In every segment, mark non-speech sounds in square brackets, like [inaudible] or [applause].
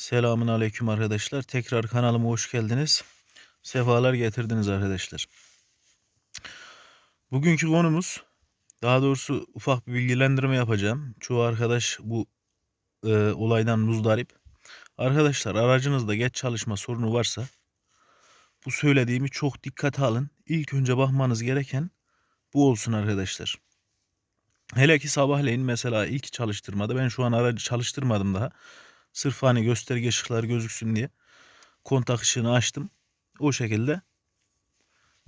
Selamun aleyküm arkadaşlar. Tekrar kanalıma hoş geldiniz. Sefalar getirdiniz arkadaşlar. Bugünkü konumuz daha doğrusu ufak bir bilgilendirme yapacağım. Çoğu arkadaş bu e, olaydan muzdarip. Arkadaşlar aracınızda geç çalışma sorunu varsa bu söylediğimi çok dikkate alın. İlk önce bakmanız gereken bu olsun arkadaşlar. Hele ki sabahleyin mesela ilk çalıştırmada ben şu an aracı çalıştırmadım daha. Sırf hani gösterge ışıkları gözüksün diye kontak ışığını açtım. O şekilde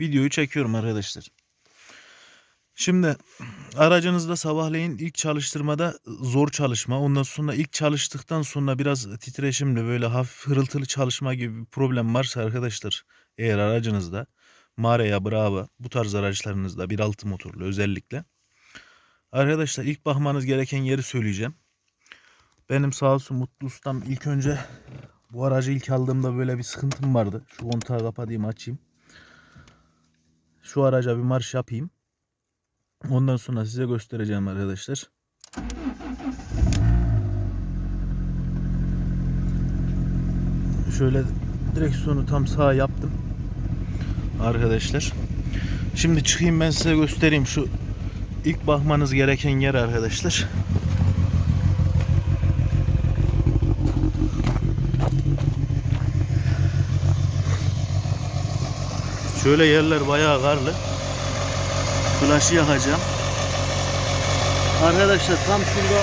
videoyu çekiyorum arkadaşlar. Şimdi aracınızda sabahleyin ilk çalıştırmada zor çalışma ondan sonra ilk çalıştıktan sonra biraz titreşimli böyle hafif hırıltılı çalışma gibi bir problem varsa arkadaşlar eğer aracınızda Marea Brava bu tarz araçlarınızda 1.6 motorlu özellikle arkadaşlar ilk bakmanız gereken yeri söyleyeceğim. Benim sağ olsun Mutlu Ustam ilk önce bu aracı ilk aldığımda böyle bir sıkıntım vardı. Şu kontağı kapatayım açayım. Şu araca bir marş yapayım. Ondan sonra size göstereceğim arkadaşlar. Şöyle direksiyonu tam sağa yaptım. Arkadaşlar. Şimdi çıkayım ben size göstereyim şu ilk bakmanız gereken yer arkadaşlar. Şöyle yerler bayağı karlı. Flaşı yakacağım. Arkadaşlar tam şurada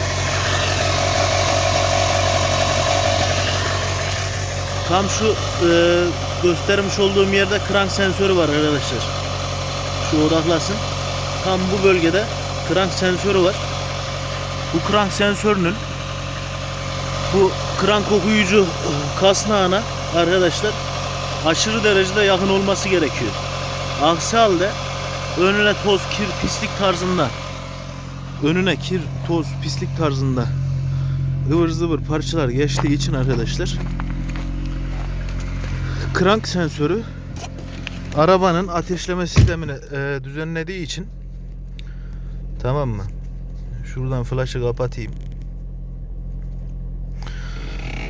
tam şu e, göstermiş olduğum yerde krank sensörü var arkadaşlar. Şu odaklasın. Tam bu bölgede krank sensörü var. Bu krank sensörünün bu krank okuyucu kasnağına arkadaşlar aşırı derecede yakın olması gerekiyor. Aksi halde önüne toz, kir, pislik tarzında önüne kir, toz, pislik tarzında ıvır zıvır parçalar geçtiği için arkadaşlar krank sensörü arabanın ateşleme sistemini e, düzenlediği için tamam mı? Şuradan flaşı kapatayım.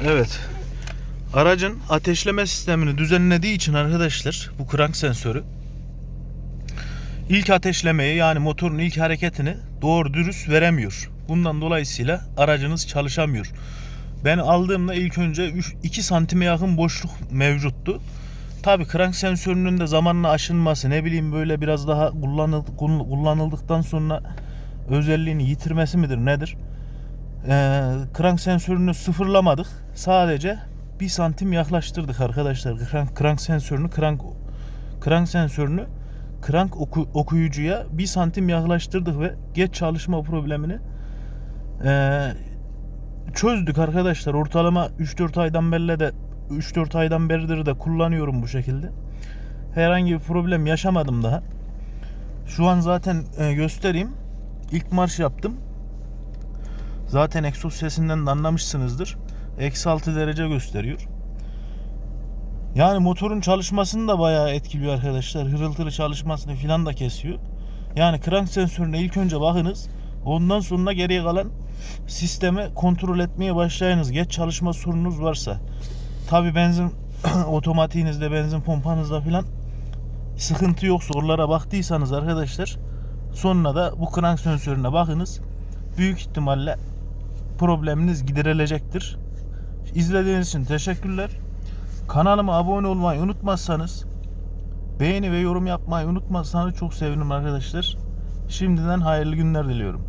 Evet. Aracın ateşleme sistemini düzenlediği için arkadaşlar bu krank sensörü ilk ateşlemeyi yani motorun ilk hareketini doğru dürüst veremiyor. Bundan dolayısıyla aracınız çalışamıyor. Ben aldığımda ilk önce 2 santime yakın boşluk mevcuttu. Tabi krank sensörünün de zamanla aşınması ne bileyim böyle biraz daha kullanıldıktan sonra özelliğini yitirmesi midir nedir? Ee, krank sensörünü sıfırlamadık. Sadece 1 santim yaklaştırdık arkadaşlar. Krank, krank sensörünü krank krank sensörünü krank oku, okuyucuya 1 santim yaklaştırdık ve geç çalışma problemini e, çözdük arkadaşlar. Ortalama 3-4 aydan beri de 3-4 aydan beridir de kullanıyorum bu şekilde. Herhangi bir problem yaşamadım daha. Şu an zaten e, göstereyim. İlk marş yaptım. Zaten egzoz sesinden de anlamışsınızdır. Eksi 6 derece gösteriyor. Yani motorun çalışmasını da bayağı etkiliyor arkadaşlar. Hırıltılı çalışmasını filan da kesiyor. Yani crank sensörüne ilk önce bakınız. Ondan sonra geriye kalan sistemi kontrol etmeye başlayınız. Geç çalışma sorununuz varsa. Tabi benzin [clears throat] otomatiğinizde, benzin pompanızda filan sıkıntı yoksa oralara baktıysanız arkadaşlar sonra da bu crank sensörüne bakınız. Büyük ihtimalle probleminiz giderilecektir. İzlediğiniz için teşekkürler. Kanalıma abone olmayı unutmazsanız beğeni ve yorum yapmayı unutmazsanız çok sevinirim arkadaşlar. Şimdiden hayırlı günler diliyorum.